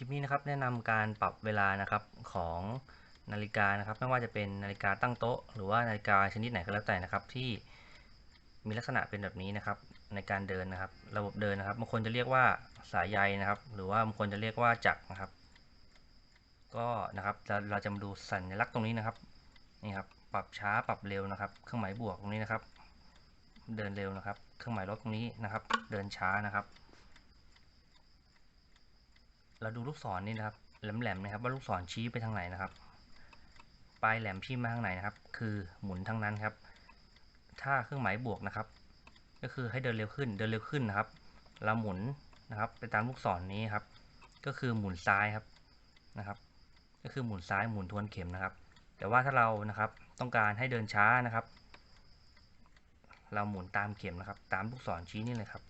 ลิปนี้นะครับแนะนำการปรับเวลานะครับของนาฬิกานะครับ ไม่ว่าจะเป็นนาฬิกาตั้งโต๊ะ หรือว่านาฬิกาชนิดไหนก็แล้วแต่นะครับ ที่มีลักษณะเป็นแบบนี้นะครับ ในการเดินนะครับ ระบบเดินนะครับบางคนจะเรียกว่าสายใยนะครับ หรือว่าบางคนจะเรียกว่าจักรนะครับ ก็นะครับเราเราจะมาดูสัญลักษณ์ตรงนี้นะครับนี่ครับปรับช้าปรับเร็วนะครับ เครื่องหมายบวกตรงนี้นะครับ เดินเร็วนะครับ เครื่องหมายลบตรงนี้นะครับ เดินช้านะครับ เราดูลูกศรนี่นะครับแหลมๆนะครับว่าลูกศรชี้ไปทางไหนนะครับปลายแหลมชี้มาทางไหนนะครับ คือหมุนทั้งนั้นครับ ถ้าเครื่องหมายบวกนะครับ ก็คือให้เดินเร็วขึ้นเดินเร็วขึ้นนะครับ เราหมุนนะครับ ไปตามลูกศรนี้ครับ ก็คือหมุนซ้ายครับนะครับ ก็คือหมุนซ้ายหมุนทวนเข็มนะครับ แต่ว่าถ้าเรานะครับต้องการให้เดินช้านะครับ เราหมุนตามเข็มนะครับ ตามลูกศรชี้นี่เลยครับ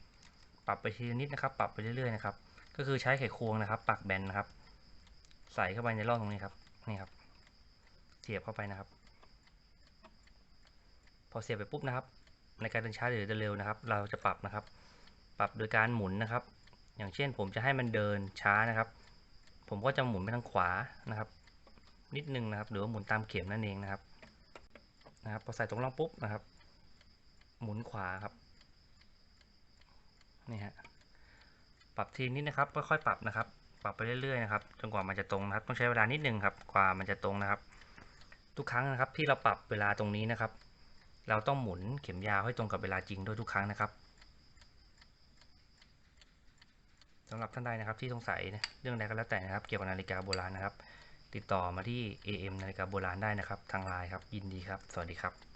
ปรับไปทีละนิดนะครับ ปรับไปเรื่อยๆนะครับ ก็คือใช้ไขควงนะครับปักแบนนะครับ ใส่เข้าไปในร่องตรงนี้ครับนี่ครับ เสียบเข้าไปนะครับ พอเสียบไปปุ๊บนะครับ ในการเดินช้าหรือเดินเร็วนะครับ เราจะปรับนะครับ ปรับโดยการหมุนนะครับ อย่างเช่นผมจะให้มันเดินช้านะครับ ผมก็จะหมุนไปทางขวานะครับ นิดนึงนะครับ หรือว่าหมุนตามเข็มนั่นเองนะครับนะครับพอใส่ตรงร่องปุ๊บนะครับ หมุนขวาครับนี่ฮะ รับทีนิดนะครับค่อยๆปรับนะครับ ปรับไปเรื่อยๆนะครับจนกว่ามันจะตรงนะครับ ต้องใช้เวลานิดนึงครับกว่ามันจะตรงนะครับ ทุกครั้งนะครับที่เราปรับเวลาตรงนี้นะครับ เราต้องหมุนเข็มยาวให้ตรงกับเวลาจริงด้วยทุกครั้งนะครับสำหรับท่านใดนะครับที่สงสัยเรื่องใดก็แล้วแต่นะครับ เกี่ยวกับนาฬิกาโบราณนะครับ ติดต่อมาที่ AM นาฬิกาโบราณได้นะครับ ทางไลน์ครับ ยินดีครับ สวัสดีครับ